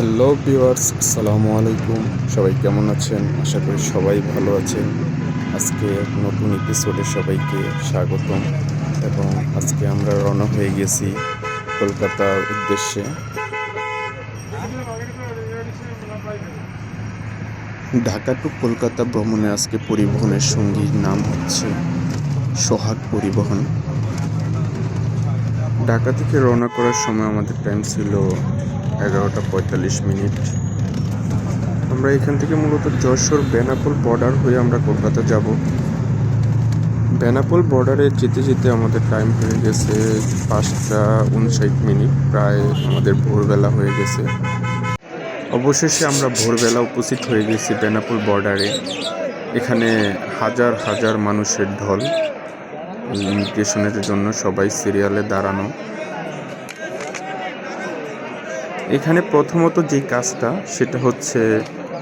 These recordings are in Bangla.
হ্যালো ভিউয়ার্স, আসসালামু আলাইকুম। সবাই কেমন আছেন? আশা করি সবাই ভালো আছেন। আজকে নতুন এপিসোডে সবাইকে স্বাগতম। এবং আজকে আমরা রওনা হয়ে গেছি কলকাতার উদ্দেশ্যে। ঢাকা টু কলকাতা ভ্রমণে আজকে পরিবহনের সঙ্গীর নাম হচ্ছে সোহাগ পরিবহন। ঢাকা থেকে রওনা করার সময় আমাদের টাইম ছিল এগারোটা পঁয়তাল্লিশ মিনিট। আমরা এখান থেকে মূলত যশোর বেনাপোল বর্ডার হয়ে আমরা কলকাতা যাব। বেনাপোল বর্ডারে যেতে যেতে আমাদের টাইম হয়ে গেছে পাঁচটা উনষাট মিনিট, প্রায় আমাদের ভোরবেলা হয়ে গেছে। অবশেষে আমরা ভোরবেলা উপস্থিত হয়ে গেছি বেনাপোল বর্ডারে এখানে হাজার হাজার মানুষের ঢল। ইমিগ্রেশনের জন্য সবাই সিরিয়ালে দাঁড়ানো। এখানে প্রথমত যে কাজটা, সেটা হচ্ছে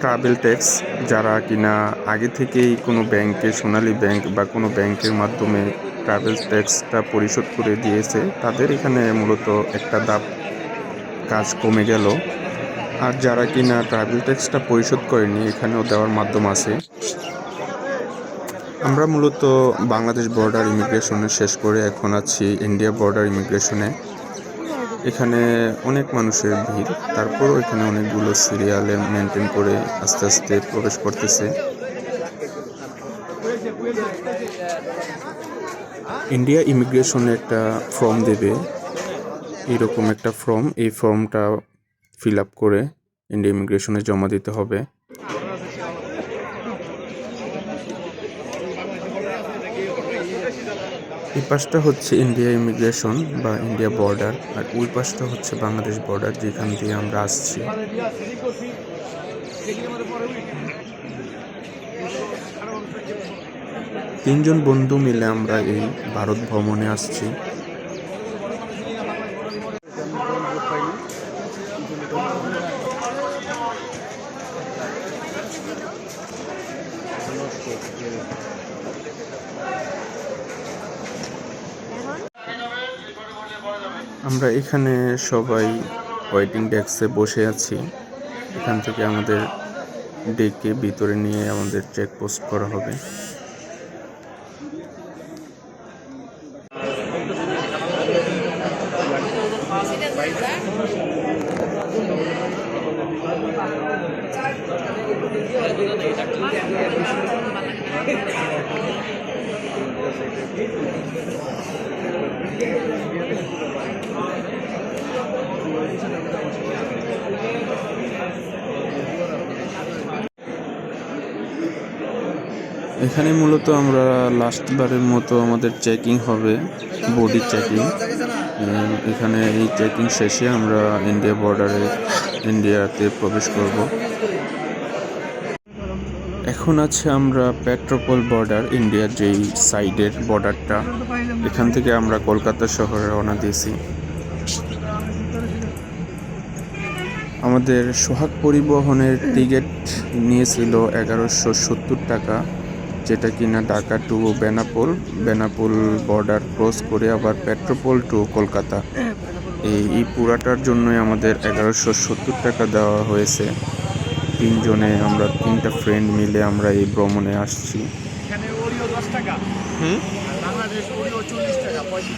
ট্রাভেল ট্যাক্স যারা কিনা আগে থেকেই কোনো ব্যাংকে, সোনালী ব্যাংক বা কোনো ব্যাংকের মাধ্যমে ট্রাভেল ট্যাক্সটা পরিশোধ করে দিয়েছে, তাদের এখানে মূলত একটা দাপ কাজ কমে গেল। আর যারা কিনা ট্রাভেল ট্যাক্সটা পরিশোধ করেনি, এখানেও দেওয়ার মাধ্যম আছে। আমরা মূলত বাংলাদেশ বর্ডার ইমিগ্রেশনে শেষ করে এখন আছি ইন্ডিয়া বর্ডার ইমিগ্রেশনে এখানে অনেক মানুষের ভিড়। তারপরও এখানে অনেকগুলো সিরিয়ালে মেনটেন করে আস্তে আস্তে প্রবেশ করতেছে। ইন্ডিয়া ইমিগ্রেশনে একটা ফর্ম দেবে। এরকম একটা ফর্ম এই ফর্মটা ফিল আপ করে ইন্ডিয়া ইমিগ্রেশনে জমা দিতে হবে। এই পাশটা হচ্ছে ইন্ডিয়া ইমিগ্রেশন বা ইন্ডিয়া বর্ডার, আর ওই পাশটা হচ্ছে বাংলাদেশ বর্ডার যেখান দিয়ে আমরা আসছি। তিনজন বন্ধু মিলে আমরা এই ভারত ভ্রমণে আসছি। আমরা এখানে সবাই ওয়েটিং ডেস্কে বসে আছি। এখান থেকে আমাদের ডেকে ভিতরে নিয়ে আমাদের চেক পোস্ট করা হবে। এখানে মূলত আমরা লাস্টবারের মতো আমাদের চেকিং হবে বডি চেকিং এখানে এই চেকিং শেষে আমরা ইন্ডিয়া বর্ডারে ইন্ডিয়াতে প্রবেশ করব। এখন আছে আমরা পেট্রোপল বর্ডার ইন্ডিয়ার যেই সাইডের বর্ডারটা এখান থেকে আমরা কলকাতা শহরে রওনা দিয়েছি। আমাদের সোহাগ পরিবহনের টিকিট নিয়েছিল এগারোশো সত্তর টাকা। যেটা কিনা Dhaka to Benapole Benapole border cross করে আবার পেট্রোপোল টু কলকাতা। এই এই পুরাটার জন্যই আমাদের এগারোশো সত্তর টাকা দেওয়া হয়েছে। তিনজনে আমরা তিনটা ফ্রেন্ড মিলে আমরা এই ভ্রমণে আসছি।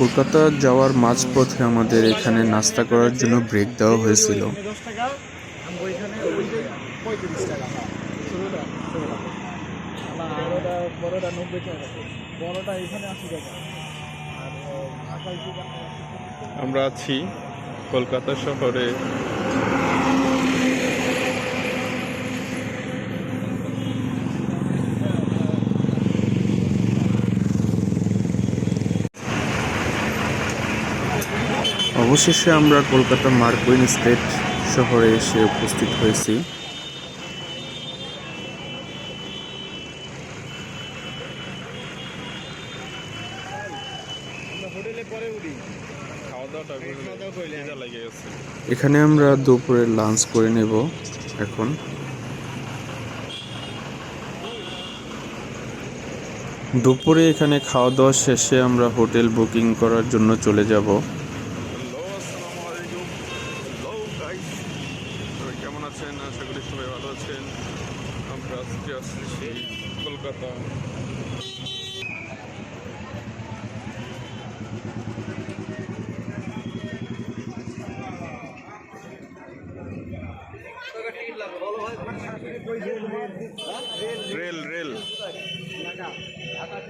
কলকাতা যাওয়ার মাঝপথে আমাদের এখানে নাস্তা করার জন্য ব্রেক দেওয়া হয়েছিল। বড়টা নব্বই টাকা বড়টা এখানে আশি টাকা। আর আমরা আছি কলকাতা শহরে। অবশেষে আমরা কলকাতা মার্কুইন স্টেট শহরে এসে উপস্থিত হয়েছি হোটেলে পরে উঠি খাওয়া দাওয়াটা খাওয়া দাওয়া করলে খিদা লেগে গেছে এখানে আমরা দুপুরে লাঞ্চ করে নেব এখন। দুপুরে এখানে খাওয়া দাওয়া শেষে আমরা হোটেল বুকিং করার জন্য চলে যাব। কেমন আছেন আশা করি সবাই ভালো আছেন আমরা আজকে আসছি কলকাতা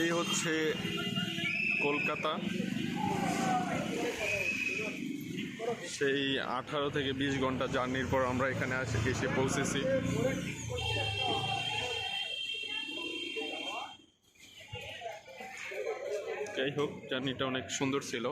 এই হচ্ছে কলকাতা। সেই আঠারো থেকে বিশ ঘণ্টা জার্নির পর আমরা এখানে আসে এসে পৌঁছেছি। যাই হোক, জার্নিটা অনেক সুন্দর ছিল।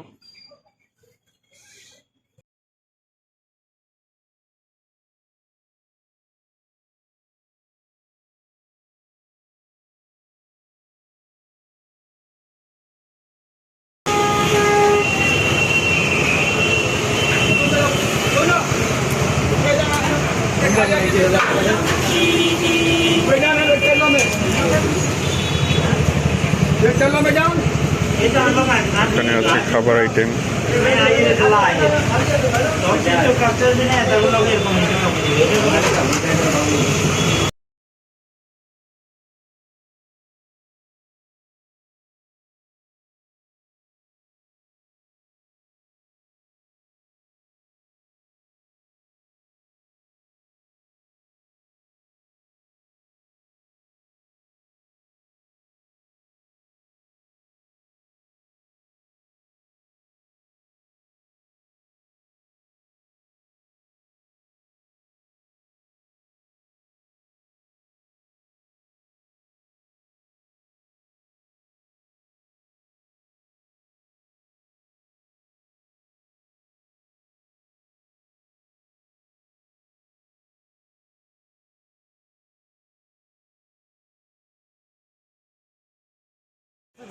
এখানে আছে খাবার আইটেম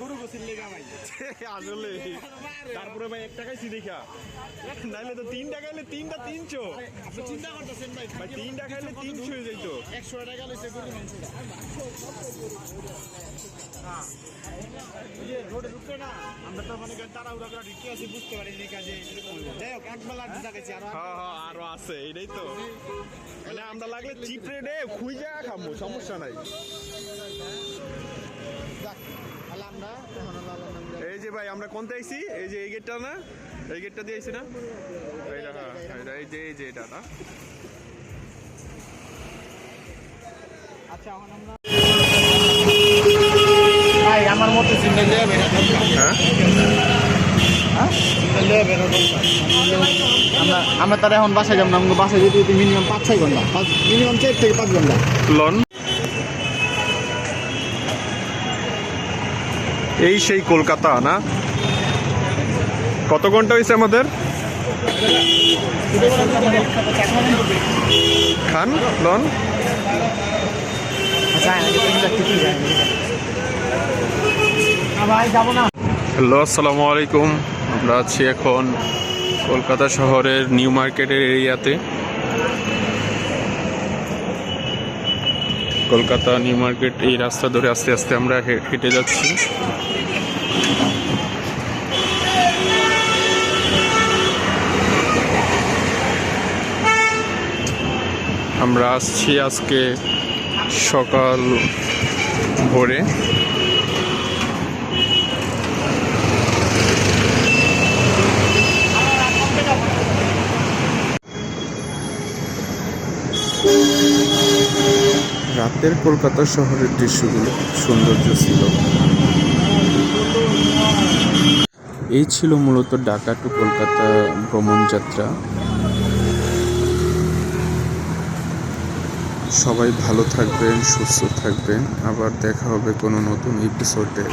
আসলে। তারপরে ভাই এক টাকাই দেখা নাইলে তো তিন টাকা হলে তিনটা তিনশো। চিন্তা করতেছেন ভাই ভাই তিন টাকা হলে তিনশো হয়ে যাইত। একশো টাকা লইছে গরু মাংসটা রোডে ঢুকতে না আমরা তো মানে তাড়াহুড়া করে ঢুকে আছি বুঝতে পারি নি কাজে। যাই হোক একবেলা দেখাচ্ছি আরও হ্যাঁ হ্যাঁ আরও আছে এইটাই তো। মানে আমরা লাগলে চিপ রেটে খুঁজে খাব সমস্যা নাই। ভাই আমরা কোনতে আইছি? এই যে এই গেটটা না? এই গেটটা দিয়ে আইছি না? এইটা হ্যাঁ এই যে এই যে এটা না? আচ্ছা এখন আমরা ভাই আমার মতো সিঙ্গেল লিয়ে বেরো। হ্যাঁ? সিঙ্গেল লিয়ে বেরো। আমরা আমরা তার এখন বাসায় যাব না আমাকে বাসায় যেতে মিনিমাম পাঁচ ছয় ঘণ্টা। পাঁচ মিনিমাম চার থেকে পাঁচ ঘণ্টা। লন? এই সেই কলকাতা, না? কত ঘণ্টা হয়েছে আমাদের? খান, লন? হ্যালো, আসসালামু আলাইকুম। আমরা আছি এখন কলকাতা শহরের নিউ মার্কেটের এরিয়াতে। কলকাতা নিউ মার্কেট এই রাস্তা ধরে আস্তে আস্তে আমরা হেঁটে যাচ্ছি। আমরা আসছি আজকে সকাল ভোরে। রাতের কলকাতা শহরের দৃশ্যগুলো সৌন্দর্য ছিল। এই ছিল মূলত ঢাকা টু কলকাতা ভ্রমণ যাত্রা। সবাই ভালো থাকবেন, সুস্থ থাকবেন। আবার দেখা হবে কোনো নতুন এপিসোডে